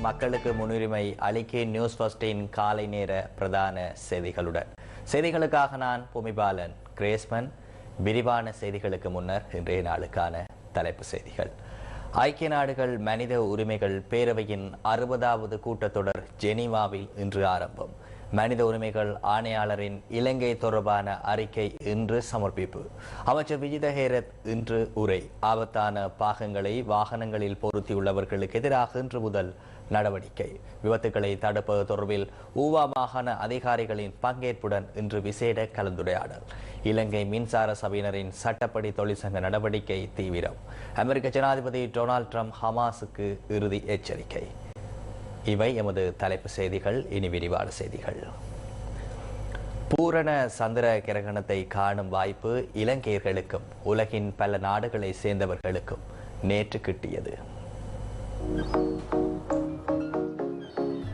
மக்களுக்கு முன்னுரிமை அளிக்கி நியூஸ் ஃபர்ஸ்டின் காலை நேர பிரதான செய்திகளுடன். செய்திகளுக்காக நான் பூமிபாலன் கிரேஸ்மன். விரிவான செய்திகளுக்கு முன்னர் இன்றைய நாளுக்கான தலைப்பு செய்திகள். ஐக்கிய நாடுகள் மனித உரிமைகள் பேரவையின் அறுபதாவது கூட்டத்தொடர் ஜெனீவாவில் இன்று ஆரம்பம். மனித உரிமைகள் ஆணையாளரின் இலங்கை தொடர்பான அறிக்கை இன்று சமர்ப்பிப்பு. அமைச்சர் விஜித ஹேரத் இன்று உரை. ஆபத்தான பாகங்களை வாகனங்களில் பொருத்தியுள்ளவர்களுக்கு எதிராக இன்று முதல் நடவடிக்கை. விபத்துக்களை தடுப்பது தொடர்பில் ஊவா மாகாண அதிகாரிகளின் பங்கேற்புடன் இன்று விசேட கலந்துரையாடல். இலங்கை மின்சார சபையினரின் சட்டப்படி தொழிற்சங்க நடவடிக்கை தீவிரம். அமெரிக்க ஜனாதிபதி டொனால்ட் ட்ரம்ப் ஹமாஸுக்கு இறுதி எச்சரிக்கை. இவை எமது தலைப்பு செய்திகள். இனி விரிவான செய்திகள். பூரண சந்திர கிரகணத்தை காணும் வாய்ப்பு இலங்கையர்களுக்கும் உலகின் பல நாடுகளை சேர்ந்தவர்களுக்கும் நேற்று கிட்டியது.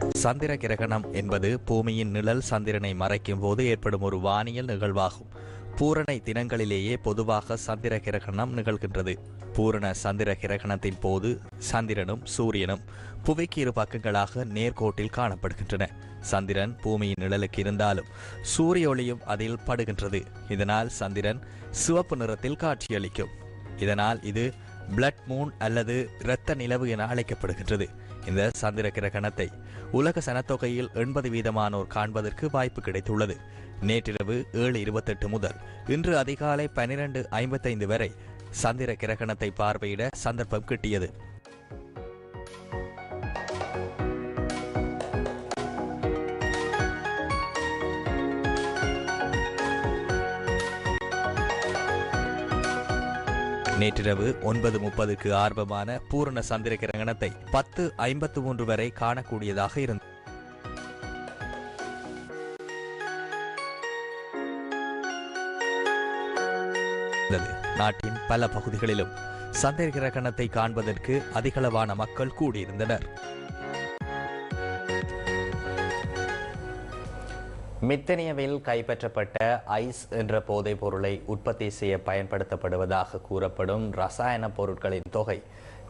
சந்திர கிரகணம் என்பது பூமியின் நிழல் சந்திரனை மறைக்கும் போது ஏற்படும் ஒரு வானியல் நிகழ்வாகும். பூரணை தினங்களிலேயே பொதுவாக சந்திர கிரகணம் நிகழ்கின்றது. பூரண சந்திர கிரகணத்தின் போது சந்திரனும் சூரியனும் புவிக்கு இரு பக்கங்களாக நேர்கோட்டில் காணப்படுகின்றன. சந்திரன் பூமியின் நிழலுக்கு இருந்தாலும் சூரிய ஒளியும் அதில் படுகின்றது. இதனால் சந்திரன் சிவப்பு நிறத்தில் காட்சியளிக்கும். இதனால் இது பிளட் மூன் அல்லது இரத்த நிலவு என அழைக்கப்படுகின்றது. இந்த சந்திர கிரகணத்தை உலக சனத்தொகையில் எண்பது வீதமானோர் காண்பதற்கு வாய்ப்பு கிடைத்துள்ளது. நேற்றிரவு ஏழு இருபத்தெட்டு முதல் இன்று அதிகாலை பனிரெண்டு ஐம்பத்தைந்து வரை சந்திர கிரகணத்தை பார்வையிட சந்தர்ப்பம் கிட்டியது. நேற்றிரவு ஒன்பது முப்பதுக்கு ஆர்வமான பூரண சந்திர கிரகணத்தை பத்து ஐம்பத்து மூன்று வரை காணக்கூடியதாக இருந்தது நாட்டின் பல பகுதிகளிலும் சந்திர கிரகணத்தை காண்பதற்கு அதிகளவான மக்கள் கூடியிருந்தனர். மித்தனியவில் கைப்பற்றப்பட்ட ஐஸ் என்ற போதைப் பொருளை உற்பத்தி செய்ய பயன்படுத்தப்படுவதாக கூறப்படும் ரசாயன பொருட்களின் தொகை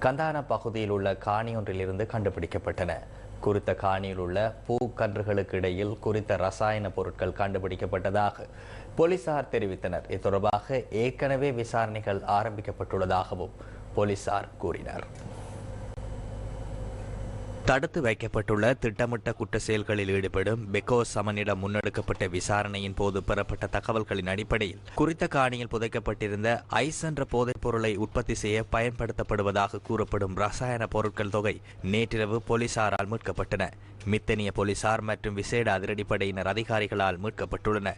கந்தான பகுதியில் உள்ள காணி ஒன்றிலிருந்து கண்டுபிடிக்கப்பட்டன. குறித்த காணியில் உள்ள பூக்கன்றுகளுக்கு இடையில் குறித்த ரசாயன பொருட்கள் கண்டுபிடிக்கப்பட்டதாக போலீசார் தெரிவித்தனர். இது தொடர்பாக ஏற்கனவே விசாரணைகள் ஆரம்பிக்கப்பட்டுள்ளதாகவும் போலீசார் கூறினர். தடுத்து வைக்கப்பட்டுள்ள திட்டமிட்ட குற்ற செயல்களில் ஈடுபடும் பெக்கோ சமனிடம் முன்னெடுக்கப்பட்ட விசாரணையின் போது பெறப்பட்ட தகவல்களின் அடிப்படையில் குறித்த காணியில் புதைக்கப்பட்டிருந்த ஐஸ் என்ற போதைப் பொருளை உற்பத்தி செய்ய பயன்படுத்தப்படுவதாக கூறப்படும் ரசாயன பொருட்கள் தொகை நேற்றிரவு போலீசாரால் மீட்கப்பட்டன. மித்தனிய போலீசார் மற்றும் விசேட அதிரடிப்படையினர் அதிகாரிகளால் மீட்கப்பட்டுள்ளன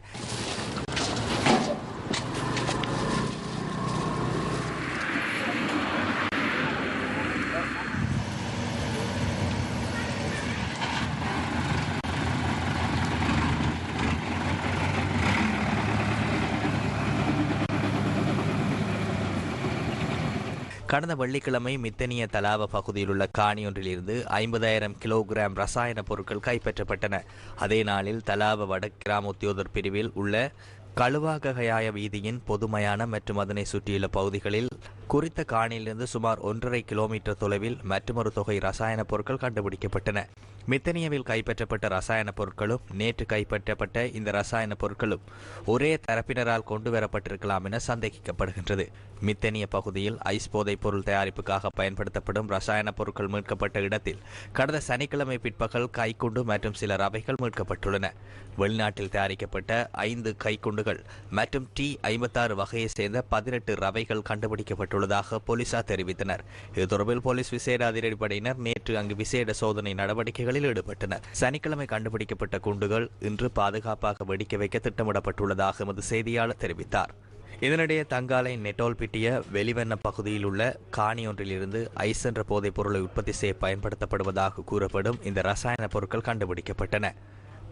கடந்த வெள்ளிக்கிழமை மித்தனிய தலாவ பகுதியில் உள்ள காணியொன்றிலிருந்து ஐம்பதாயிரம் கிலோகிராம் ரசாயன பொருட்கள் கைப்பற்றப்பட்டன. அதே நாளில் தலாவ வட கிராம உத்தியோதர் பிரிவில் உள்ள கழுவாகயாய வீதியின் பொதுமையான மற்றும் அதனை சுற்றியுள்ள பகுதிகளில் குறித்த காணியிலிருந்து சுமார் ஒன்றரை கிலோமீட்டர் தொலைவில் மற்றொரு தொகை ரசாயன பொருட்கள் கண்டுபிடிக்கப்பட்டன. மித்தனியாவில் கைப்பற்றப்பட்ட ரசாயன பொருட்களும் நேற்று கைப்பற்றப்பட்ட இந்த ரசாயன பொருட்களும் ஒரே தரப்பினரால் கொண்டு வரப்பட்டிருக்கலாம் என சந்தேகிக்கப்படுகின்றது. மித்தனிய பகுதியில் ஐஸ் போதைப் பொருள் தயாரிப்புக்காக பயன்படுத்தப்படும் ரசாயன பொருட்கள் மீட்கப்பட்ட இடத்தில் கடந்த சனிக்கிழமை பிற்பகல் கைக்குண்டு மற்றும் சில ரவைகள் மீட்கப்பட்டுள்ளன. வெளிநாட்டில் தயாரிக்கப்பட்ட ஐந்து கைக்குண்டு கைக்குண்டுகள் மற்றும் டி ஐம்பத்தாறு வகையை சேர்ந்த பதினெட்டு ரவைகள் கண்டுபிடிக்கப்பட்டுள்ளதாக போலீசார் தெரிவித்தனர். இது தொடர்பில் போலீஸ் விசேட அதிரடிப்படையினர் நேற்று அங்கு விசேட சோதனை நடவடிக்கைகளில் ஈடுபட்டனர். சனிக்கிழமை கண்டுபிடிக்கப்பட்ட குண்டுகள் இன்று பாதுகாப்பாக வெடிக்க வைக்க திட்டமிடப்பட்டுள்ளதாக எமது செய்தியாளர் தெரிவித்தார். இதனிடையே தங்காலை நெட்டோல்பிட்டிய வெளிவண்ண பகுதியில் உள்ள காணி ஒன்றிலிருந்து ஐஸ் என்ற போதைப் பொருளை உற்பத்தி செய்ய பயன்படுத்தப்படுவதாக கூறப்படும் இந்த ரசாயன பொருட்கள் கண்டுபிடிக்கப்பட்டன.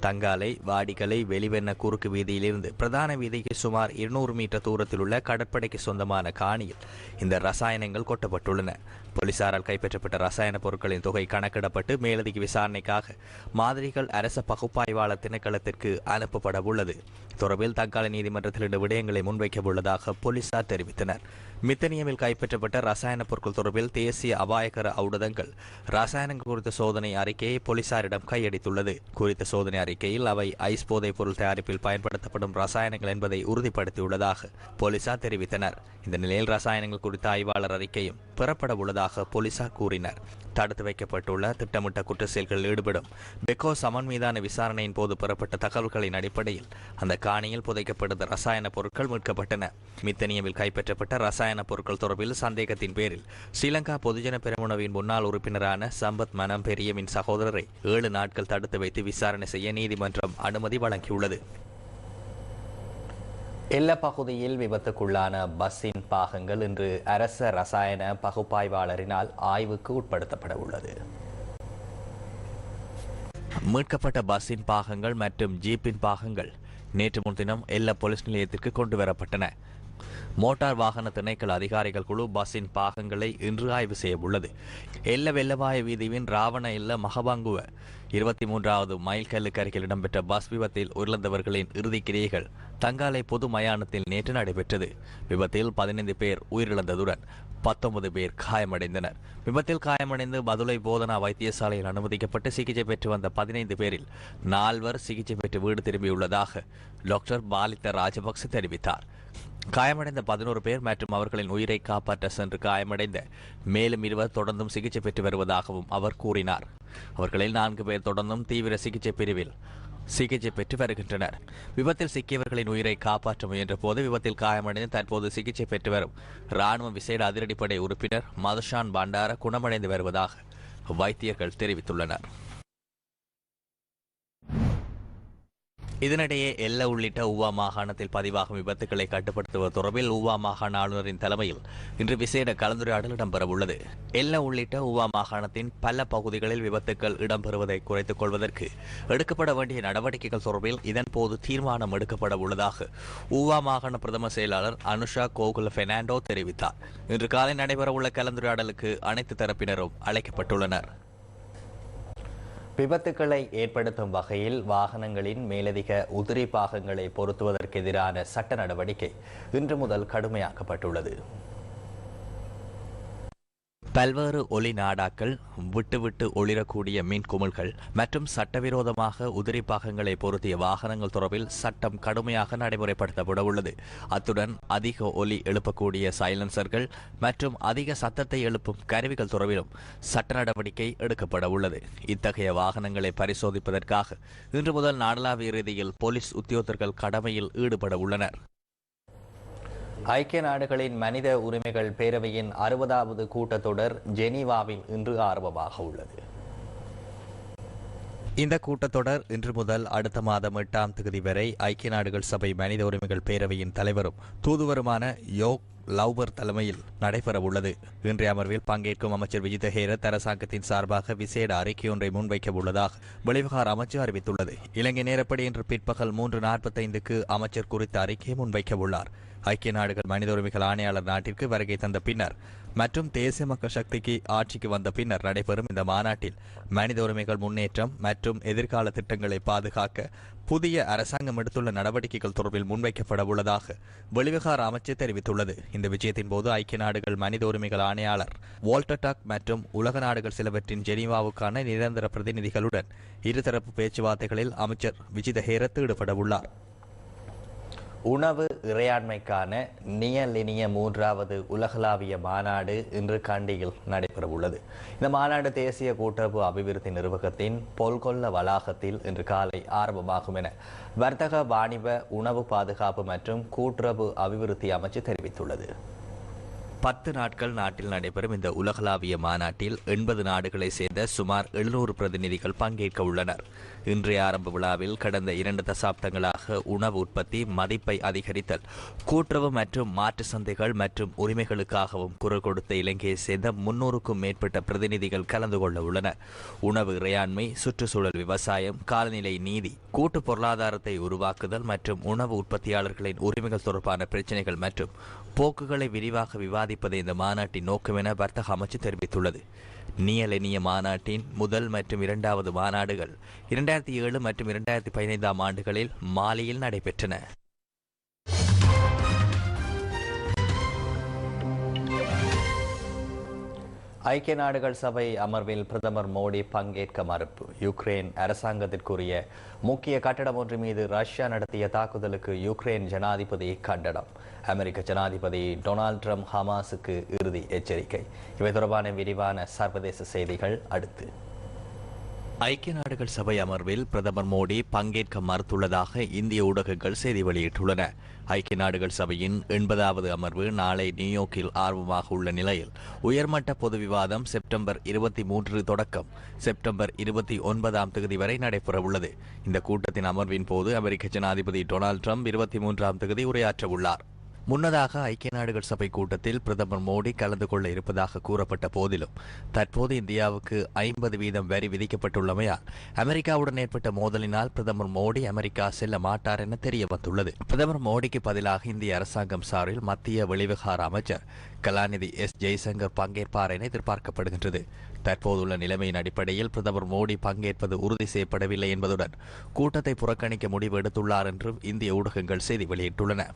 தங்காலை வாடிகளை வெளிவெண்ண குறுக்கு வீதியிலிருந்து பிரதான வீதிக்கு சுமார் இருநூறு மீட்டர் தூரத்தில் உள்ள கடற்படைக்கு சொந்தமான காணியில் இந்த ரசாயனங்கள் கொட்டப்பட்டுள்ளன. போலீசாரால் கைப்பற்றப்பட்ட ரசாயன பொருட்களின் தொகை கணக்கிடப்பட்டு மேலதிக விசாரணைக்காக மாதிரிகள் அரச பகுப்பாய்வாளர் திணைக்களத்திற்கு அனுப்பப்பட உள்ளது தொடர்பில் தங்கால நீதிமன்றத்தில் இந்த விடயங்களை முன்வைக்க உள்ளதாக போலீசார் தெரிவித்தனர். மித்தனியமில் கைப்பற்றப்பட்ட ரசாயன பொருட்கள் தொடர்பில் தேசிய அபாயகர அவுடதங்கள் ரசாயனங்கள் குறித்த சோதனை அறிக்கையை போலீசாரிடம் கையடித்துள்ளது குறித்த சோதனை அறிக்கையில் அவை ஐஸ் போதைப் பொருள் தயாரிப்பில் பயன்படுத்தப்படும் ரசாயனங்கள் என்பதை உறுதிப்படுத்தியுள்ளதாக போலீசார் தெரிவித்தனர். இந்த நிலையில் ரசாயனங்கள் குறித்த ஆய்வாளர் அறிக்கையும் பெறப்பட உள்ளதாக போலீசார் கூறினர். தடுத்து வைக்கப்பட்டுள்ள திட்டமிட்ட குற்ற செயல்களில் ஈடுபடும் பெக்கோ சமன் மீதான விசாரணையின் போது பெறப்பட்ட தகவல்களின் அடிப்படையில் அந்த காணியில் புதைக்கப்பட்ட ரசாயன பொருட்கள் மீட்கப்பட்டன. மித்தனியவில் கைப்பற்றப்பட்ட ரசாயன பொருட்கள் தொடர்பில் சந்தேகத்தின் பேரில் ஸ்ரீலங்கா பொதுஜன பெருமுனவின் முன்னாள் உறுப்பினரான சம்பத் மனம் பெரியவின் சகோதரரை ஏழு நாட்கள் தடுத்து வைத்து விசாரணை செய்ய நீதிமன்றம் அனுமதி வழங்கியுள்ளது. எல்ல பகுதியில் விபத்துக்குள்ளான பஸ்ஸின் பாகங்கள் இன்று அரச ரசாயன பகுப்பாய்வாளரினால் ஆய்வுக்கு உட்படுத்தப்பட உள்ளது. மீட்கப்பட்ட பஸ்ஸின் பாகங்கள் மற்றும் ஜீப்பின் பாகங்கள் நேற்று முன்தினம் எல்ல போலீஸ் நிலையத்திற்கு கொண்டு வரப்பட்டன. மோட்டார் வாகன திணைக்கள அதிகாரிகள் குழு பஸ்ஸின் பாகங்களை இன்று ஆய்வு செய்ய உள்ளது எல்ல வெள்ளவாய வீதியின் ராவண இல்ல மகபாங்குவ இருபத்தி மூன்றாவது மைல் கல்லுக்கு அருகில் இடம்பெற்ற பஸ் விபத்தில் உயிரிழந்தவர்களின் இறுதிக் கிரியைகள் தங்காலை பொது மயானத்தில் நேற்று நடைபெற்றது. விபத்தில் பதினைந்து பேர் உயிரிழந்ததுடன் பத்தொன்பது பேர் காயமடைந்தனர். விபத்தில் காயமடைந்து பதுளை போதனா வைத்தியசாலையில் அனுமதிக்கப்பட்டு சிகிச்சை பெற்று வந்த பதினைந்து பேரில் நால்வர் சிகிச்சை பெற்று வீடு திரும்பியுள்ளதாக டாக்டர் பாலித்த ராஜபக்ச தெரிவித்தார். காயமடைந்த பதினோரு பேர் மற்றும் அவர்களின் உயிரை காப்பாற்ற சென்று காயமடைந்த மேலும் இருவர் தொடர்ந்தும் சிகிச்சை பெற்று வருவதாகவும் அவர் கூறினார். அவர்களில் நான்கு பேர் தொடர்ந்தும் தீவிர சிகிச்சை பிரிவில் சிகிச்சை பெற்று வருகின்றனர். விபத்தில் சிக்கியவர்களின் உயிரை காப்பாற்ற முயன்ற போது விபத்தில் காயமடைந்து தற்போது சிகிச்சை பெற்று வரும் ராணுவ விசேட அதிரடிப்படை உறுப்பினர் மதுஷான் பண்டார குணமடைந்து வருவதாக வைத்தியர்கள் தெரிவித்துள்ளனர். இதனிடையே எல்ல உள்ளிட்ட உவா மாகாணத்தில் பதிவாகும் விபத்துக்களை கட்டுப்படுத்துவது தொடர்பில் உவா மாகாண ஆளுநரின் தலைமையில் இன்று விசேட கலந்துரையாடல் இடம்பெறவுள்ளது எல்ல உள்ளிட்ட உவா மாகாணத்தின் பல பகுதிகளில் விபத்துக்கள் இடம்பெறுவதை குறைத்துக் கொள்வதற்கு எடுக்கப்பட வேண்டிய நடவடிக்கைகள் தொடர்பில் இதன்போது தீர்மானம் எடுக்கப்பட உள்ளதாக உவா மாகாண பிரதம செயலாளர் அனுஷா கோகுல பெர்னாண்டோ தெரிவித்தார். இன்று காலை நடைபெறவுள்ள கலந்துரையாடலுக்கு அனைத்து தரப்பினரும் அழைக்கப்பட்டுள்ளனர். விபத்துக்களை ஏற்படுத்தும் வகையில் வாகனங்களின் மேலதிக உதிரி பாகங்களை பொருத்துவதற்கு எதிரான சட்ட நடவடிக்கை இன்று முதல் கடுமையாக்கப்பட்டுள்ளது. பல்வேறு ஒளி நாடாக்கள் விட்டு விட்டு ஒளிரக்கூடிய மின்குமிழ்கள் மற்றும் சட்டவிரோதமாக உதிரி பாகங்களை பொருத்திய வாகனங்கள் தொடர்பில் சட்டம் கடுமையாக நடைமுறைப்படுத்தப்பட உள்ளது அத்துடன் அதிக ஒலி எழுப்பக்கூடிய சைலன்சர்கள் மற்றும் அதிக சத்தத்தை எழுப்பும் கருவிகள் தொடர்பிலும் சட்ட நடவடிக்கை எடுக்கப்பட உள்ளது இத்தகைய வாகனங்களை பரிசோதிப்பதற்காக இன்று முதல் நாடளாவிய ரீதியில் போலீஸ் உத்தியோகத்தர்கள் கடமையில் ஈடுபட உள்ளனர். ஐக்கிய நாடுகளின் மனித உரிமைகள் பேரவையின் அறுபதாவது கூட்டத்தொடர் ஜெனீவாவில் இன்று ஆரம்பமாக உள்ளது. இந்த கூட்டத்தொடர் இன்று முதல் அடுத்த மாதம் எட்டாம் தேதி வரை ஐக்கிய நாடுகள் சபை மனித உரிமைகள் பேரவையின் தலைவரும் தூதுவருமான யோக் லவ்பர் தலைமையில் நடைபெறவுள்ளது. இன்றைய அமர்வில் பங்கேற்கும் அமைச்சர் விஜித ஹேரத் அரசாங்கத்தின் சார்பாக விசேட அறிக்கை ஒன்றை முன்வைக்க உள்ளதாக வெளிவகார அமைச்சு அறிவித்துள்ளது. இலங்கை நேரப்படி இன்று பிற்பகல் மூன்று நாற்பத்தைந்துக்கு அமைச்சர் குறித்த அறிக்கையை முன்வைக்க உள்ளார் ஐக்கிய நாடுகள் மனித உரிமைகள் ஆணையாளர் நாட்டிற்கு வருகை தந்த பின்னர் மற்றும் தேசிய மக்கள் சக்திக்கு ஆட்சிக்கு வந்த பின்னர் நடைபெறும் இந்த மாநாட்டில் மனித உரிமைகள் முன்னேற்றம் மற்றும் எதிர்கால திட்டங்களை பாதுகாக்க புதிய அரசாங்கம் எடுத்துள்ள நடவடிக்கைகள் தொடர்பில் முன்வைக்கப்பட உள்ளதாக வெளிவிகார அமைச்சர் தெரிவித்துள்ளது. இந்த விஜயத்தின் போது ஐக்கிய நாடுகள் மனித உரிமைகள் ஆணையாளர் வால்டர் மற்றும் உலக நாடுகள் சிலவற்றின் ஜெனீவாவுக்கான நிரந்தர பிரதிநிதிகளுடன் இருதரப்பு பேச்சுவார்த்தைகளில் அமைச்சர் விஜித ஹேரத் ஈடுபட உள்ளார். உணவு இறையாண்மைக்கான நியலினிய மூன்றாவது உலகளாவிய மாநாடு இன்று கண்டியில் நடைபெறவுள்ளது. இந்த மாநாடு தேசிய கூட்டுறவு அபிவிருத்தி நிர்வாகத்தின் பொல்கொல்ல வளாகத்தில் இன்று காலை ஆரம்பமாகும் என வர்த்தக வாணிப உணவு பாதுகாப்பு மற்றும் கூட்டுறவு அபிவிருத்தி அமைச்சு தெரிவித்துள்ளது. பத்து நாட்கள் நாட்டில் நடைபெறும் இந்த உலகளாவிய மாநாட்டில் எண்பது நாடுகளை சேர்ந்த சுமார் எழுநூறு பிரதிநிதிகள் பங்கேற்க உள்ளனர். இன்றைய ஆரம்ப விழாவில் கடந்த இரண்டு தசாப்தங்களாக உணவு உற்பத்தி மதிப்பை அதிகரித்தல் கூட்டுறவு மற்றும் மாற்று சந்தைகள் மற்றும் உரிமைகளுக்காகவும் குரல் கொடுத்த இலங்கையை சேர்ந்த முன்னூறுக்கும் மேற்பட்ட பிரதிநிதிகள் கலந்து கொள்ள உள்ளனர். உணவு இறையாண்மை சுற்றுச்சூழல் விவசாயம் காலநிலை நீதி கூட்டு பொருளாதாரத்தை உருவாக்குதல் மற்றும் உணவு உற்பத்தியாளர்களின் உரிமைகள் தொடர்பான பிரச்சினைகள் மற்றும் போக்குகளை விரிவாக விவாதி சாதிப்பதே இந்த மாநாட்டின் நோக்கம் என வர்த்தக அமைச்சு தெரிவித்துள்ளது. நியலெனிய மாநாட்டின் முதல் மற்றும் இரண்டாவது மாநாடுகள் இரண்டாயிரத்தி ஏழு மற்றும் இரண்டாயிரத்தி பதினைந்தாம் ஆண்டுகளில் மாலியில் நடைபெற்றன. ஐக்கிய நாடுகள் சபை அமர்வில் பிரதமர் மோடி பங்கேற்க மறுப்பு. யுக்ரைன் அரசாங்கத்திற்குரிய முக்கிய கட்டடம் ஒன்று மீது ரஷ்யா நடத்திய தாக்குதலுக்கு யுக்ரைன் ஜனாதிபதி கண்டனம். அமெரிக்க ஜனாதிபதி டொனால்ட் ட்ரம்ப் ஹமாஸுக்கு இறுதி எச்சரிக்கை. இவை தொடர்பான விரிவான சர்வதேச செய்திகள் அடுத்து. ஐக்கிய நாடுகள் சபை அமர்வில் பிரதமர் மோடி பங்கேற்க மறுத்துள்ளதாக இந்திய ஊடகங்கள் செய்தி வெளியிட்டுள்ளன. ஐக்கிய நாடுகள் சபையின் எண்பதாவது அமர்வு நாளை நியூயார்க்கில் ஆர்வமாக உள்ள நிலையில். உயர்மட்ட பொது விவாதம் செப்டம்பர் இருபத்தி மூன்று தொடக்கம். செப்டம்பர் இருபத்தி ஒன்பதாம் தேதி வரை நடைபெறவுள்ளது. இந்த கூட்டத்தின் அமர்வின் போது அமெரிக்க ஜனாதிபதி டொனால்ட் ட்ரம்ப் இருபத்தி மூன்றாம் தேதி உரையாற்றவுள்ளார். முன்னதாக ஐக்கிய நாடுகள் சபை கூட்டத்தில் பிரதமர் மோடி கலந்து கொள்ள இருப்பதாக கூறப்பட்ட போதிலும் தற்போது இந்தியாவுக்கு ஐம்பது வீதம் வரி விதிக்கப்பட்டுள்ளமையால் அமெரிக்காவுடன் ஏற்பட்ட மோதலினால் பிரதமர் மோடி அமெரிக்கா செல்ல மாட்டார் என தெரிய வந்துள்ளது பிரதமர் மோடிக்கு பதிலாக இந்திய அரசாங்கம் சார்பில் மத்திய வெளிவகார அமைச்சர் கலாநிதி எஸ். ஜெய்சங்கர் பங்கேற்பார் என எதிர்பார்க்கப்படுகின்றது. தற்போதுள்ள நிலைமையின் அடிப்படையில் பிரதமர் மோடி பங்கேற்பது உறுதி செய்யப்படவில்லை என்பதுடன் கூட்டத்தை புறக்கணிக்க முடிவு எடுத்துள்ளார் என்றும் இந்திய ஊடகங்கள் செய்தி வெளியிட்டுள்ளன.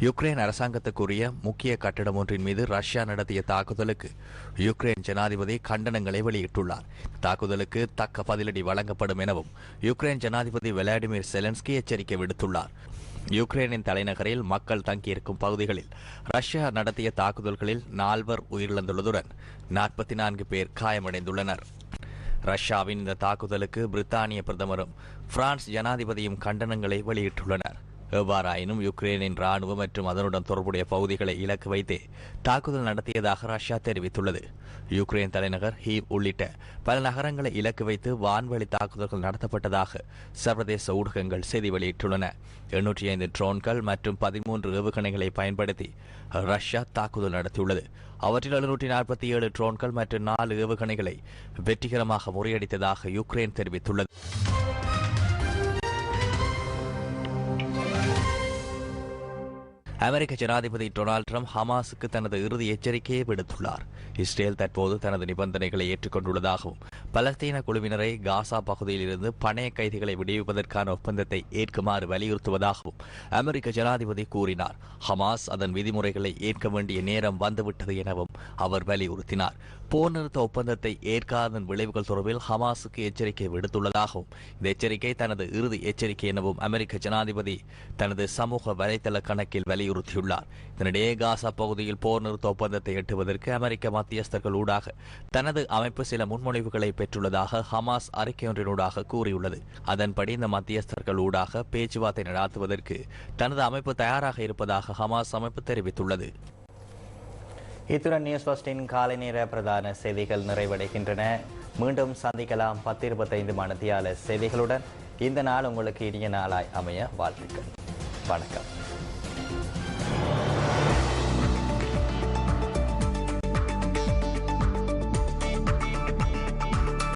யுக்ரைன் அரசாங்கத்துக்குரிய முக்கிய கட்டடம் ஒன்றின் மீது ரஷ்யா நடத்திய தாக்குதலுக்கு யுக்ரைன் ஜனாதிபதி கண்டனங்களை வெளியிட்டுள்ளார். தாக்குதலுக்கு தக்க பதிலடி வழங்கப்படும் எனவும் யுக்ரைன் ஜனாதிபதி விளாடிமிர் செலன்ஸ்கி எச்சரிக்கை விடுத்துள்ளார். யுக்ரைனின் தலைநகரில் மக்கள் தங்கியிருக்கும் பகுதிகளில் ரஷ்யா நடத்திய தாக்குதல்களில் நால்வர் உயிரிழந்துள்ளதுடன் நாற்பத்தி நான்கு பேர் காயமடைந்துள்ளனர். ரஷ்யாவின் இந்த தாக்குதலுக்கு பிரித்தானிய பிரதமரும் பிரான்ஸ் ஜனாதிபதியும் கண்டனங்களை வெளியிட்டுள்ளனர். எவ்வாறாயினும் யுக்ரைனின் ராணுவம் மற்றும் அதனுடன் தொடர்புடைய பகுதிகளை இலக்கு வைத்து தாக்குதல் நடத்தியதாக ரஷ்யா தெரிவித்துள்ளது. யுக்ரைன் தலைநகர் ஹீவ் உள்ளிட்ட பல நகரங்களை இலக்கு வைத்து வான்வழி தாக்குதல்கள் நடத்தப்பட்டதாக சர்வதேச ஊடகங்கள் செய்தி வெளியிட்டுள்ளன. எண்ணூற்றி ஐந்து ட்ரோன்கள் மற்றும் பதிமூன்று ஏவுகணைகளை பயன்படுத்தி ரஷ்யா தாக்குதல் நடத்தியுள்ளது. அவற்றில் எழுநூற்றி நாற்பத்தி ஏழு ட்ரோன்கள் மற்றும் நாலு ஏவுகணைகளை வெற்றிகரமாக முறியடித்ததாக யுக்ரைன் தெரிவித்துள்ளது. அமெரிக்க ஜனாதிபதி டொனால்ட் ட்ரம்ப் ஹமாஸுக்கு தனது இறுதி எச்சரிக்கையை விடுத்துள்ளார். இஸ்ரேல் தற்போது தனது நிபந்தனைகளை ஏற்றுக்கொண்டுள்ளதாகவும் பலஸ்தீன குழுவினரை காசா பகுதியில் இருந்து பணைய கைதிகளை விடுவிப்பதற்கான ஒப்பந்தத்தை ஏற்குமாறு வலியுறுத்துவதாகவும் அமெரிக்க ஜனாதிபதி கூறினார். ஹமாஸ் அதன் விதிமுறைகளை ஏற்க வேண்டிய நேரம் வந்துவிட்டது எனவும் அவர் வலியுறுத்தினார். போர் நிறுத்த ஒப்பந்தத்தை ஏற்காதன் விளைவுகள் தொடர்பில் ஹமாஸுக்கு எச்சரிக்கை விடுத்துள்ளதாகவும் இந்த எச்சரிக்கை தனது இறுதி எச்சரிக்கை எனவும் அமெரிக்க ஜனாதிபதி தனது சமூக வலைதள கணக்கில் வலியுறுத்தியுள்ளார். இதனிடையே காசா பகுதியில் போர் நிறுத்த ஒப்பந்தத்தை எட்டுவதற்கு அமெரிக்க மத்தியஸ்தர்கள் ஊடாக தனது அமைப்பு சில முன்மொழிவுகளை பெற்றுள்ளதாக ஹமாஸ் அறிக்கையொன்றினூடாக கூறியுள்ளது. அதன்படி இந்த மத்தியஸ்தர்கள் ஊடாக பேச்சுவார்த்தை நடாத்துவதற்கு தனது அமைப்பு தயாராக இருப்பதாக ஹமாஸ் அமைப்பு தெரிவித்துள்ளது. இத்துடன் நியூஸ் ஃபர்ஸ்டின் காலை நேர பிரதான செய்திகள் நிறைவடைகின்றன. மீண்டும் சந்திக்கலாம் பத்து இருபத்தைந்து மணத்தியால செய்திகளுடன். இந்த நாள் உங்களுக்கு இனிய நாளாய் அமைய வாழ்த்துக்கள். வணக்கம்.